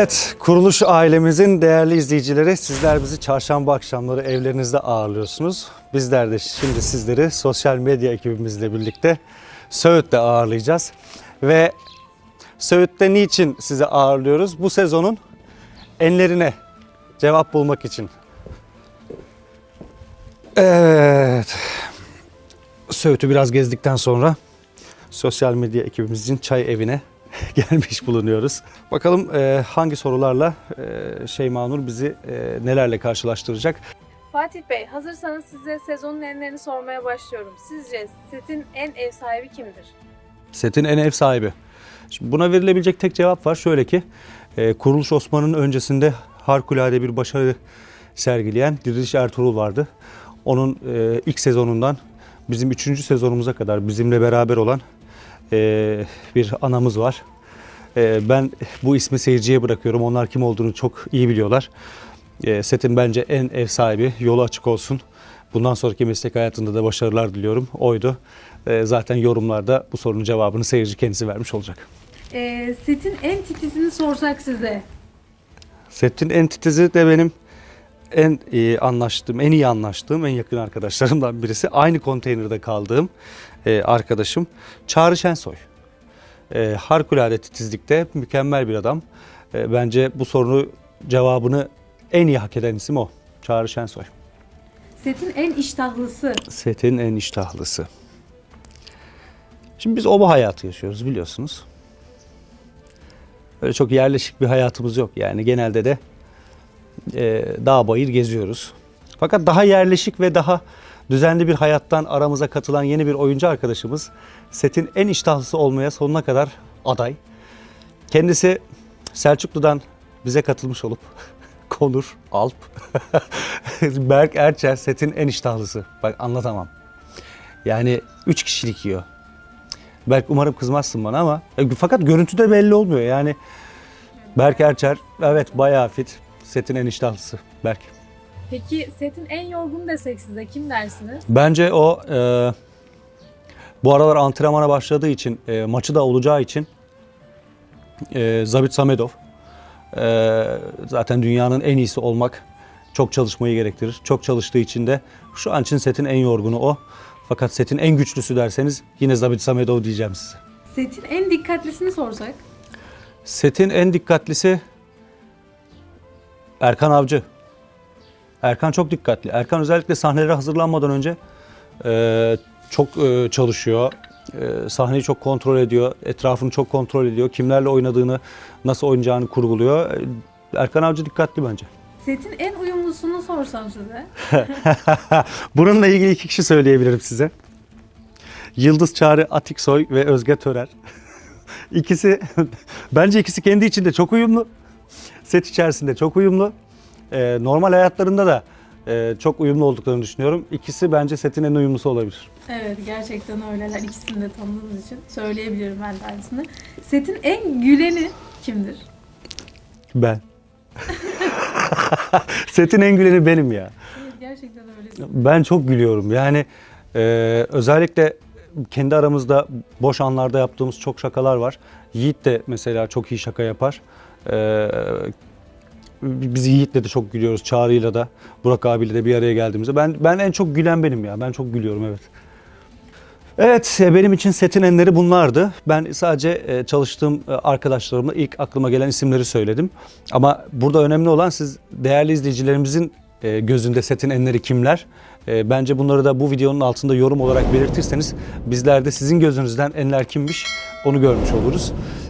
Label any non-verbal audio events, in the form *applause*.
Evet, kuruluş ailemizin değerli izleyicileri, sizler bizi çarşamba akşamları evlerinizde ağırlıyorsunuz. Bizler de şimdi sizleri sosyal medya ekibimizle birlikte Söğüt'te ağırlayacağız. Ve Söğüt'te niçin sizi ağırlıyoruz? Bu sezonun enlerine cevap bulmak için. Evet, Söğüt'ü biraz gezdikten sonra sosyal medya ekibimizin çay evine *laughs* gelmiş bulunuyoruz. Bakalım e, hangi sorularla e, Şeyma Nur bizi e, nelerle karşılaştıracak. Fatih Bey, hazırsanız size sezonun enlerini sormaya başlıyorum. Sizce setin en ev sahibi kimdir? Setin en ev sahibi. Şimdi buna verilebilecek tek cevap var. Şöyle ki e, Kuruluş Osman'ın öncesinde harikulade bir başarı sergileyen Diriliş Ertuğrul vardı. Onun e, ilk sezonundan bizim üçüncü sezonumuza kadar bizimle beraber olan e, bir anamız var. E, ben bu ismi seyirciye bırakıyorum. Onlar kim olduğunu çok iyi biliyorlar. E, setin bence en ev sahibi. Yolu açık olsun. Bundan sonraki meslek hayatında da başarılar diliyorum. Oydu. E, zaten yorumlarda bu sorunun cevabını seyirci kendisi vermiş olacak. Setin en titizini sorsak size. Setin en titizi de benim en iyi anlaştığım, en iyi anlaştığım, en yakın arkadaşlarımdan birisi. Aynı konteynerde kaldığım e, arkadaşım Çağrı Şensoy. E, harikulade titizlikte mükemmel bir adam. E, bence bu sorunu cevabını en iyi hak eden isim o. Çağrı Şensoy. Setin en iştahlısı. Setin en iştahlısı. Şimdi biz oba hayatı yaşıyoruz biliyorsunuz. Öyle çok yerleşik bir hayatımız yok yani genelde de e, dağ bayır geziyoruz. Fakat daha yerleşik ve daha düzenli bir hayattan aramıza katılan yeni bir oyuncu arkadaşımız setin en iştahlısı olmaya sonuna kadar aday. Kendisi Selçuklu'dan bize katılmış olup *laughs* Konur, Alp, *laughs* Berk Erçel setin en iştahlısı. Bak anlatamam. Yani 3 kişilik yiyor. Berk umarım kızmazsın bana ama e, fakat görüntüde belli olmuyor. Yani Berk Erçel evet bayağı fit. Setin en iştahlısı Berk. Peki setin en yorgun desek size kim dersiniz? Bence o e, bu aralar antrenmana başladığı için e, maçı da olacağı için e, Zabit Samedov e, zaten dünyanın en iyisi olmak çok çalışmayı gerektirir. Çok çalıştığı için de şu an için setin en yorgunu o. Fakat setin en güçlüsü derseniz yine Zabit Samedov diyeceğim size. Setin en dikkatlisini sorsak. Setin en dikkatlisi Erkan Avcı. Erkan çok dikkatli. Erkan özellikle sahnelere hazırlanmadan önce e, çok e, çalışıyor. E, sahneyi çok kontrol ediyor. Etrafını çok kontrol ediyor. Kimlerle oynadığını, nasıl oynayacağını kurguluyor. E, Erkan Avcı dikkatli bence. Setin en uyumlusunu sorsam size. *laughs* Bununla ilgili iki kişi söyleyebilirim size. Yıldız Çağrı Atiksoy ve Özge Törer. *laughs* ikisi, *laughs* bence ikisi kendi içinde çok uyumlu. Set içerisinde çok uyumlu. Ee, normal hayatlarında da e, çok uyumlu olduklarını düşünüyorum. İkisi bence setin en uyumlusu olabilir. Evet gerçekten öyleler. İkisini de tanıdığımız için söyleyebilirim ben de aynısını. Setin en güleni kimdir? Ben. *laughs* setin en güleni benim ya. Evet gerçekten öyle. Ben çok gülüyorum. Yani e, özellikle kendi aramızda boş anlarda yaptığımız çok şakalar var. Yiğit de mesela çok iyi şaka yapar. E, biz Yiğit'le de çok gülüyoruz. Çağrı'yla da, Burak abiyle de bir araya geldiğimizde. Ben ben en çok gülen benim ya. Ben çok gülüyorum evet. Evet, e, benim için setin enleri bunlardı. Ben sadece e, çalıştığım e, arkadaşlarımla ilk aklıma gelen isimleri söyledim. Ama burada önemli olan siz değerli izleyicilerimizin gözünde setin enleri kimler? Bence bunları da bu videonun altında yorum olarak belirtirseniz bizler de sizin gözünüzden enler kimmiş onu görmüş oluruz.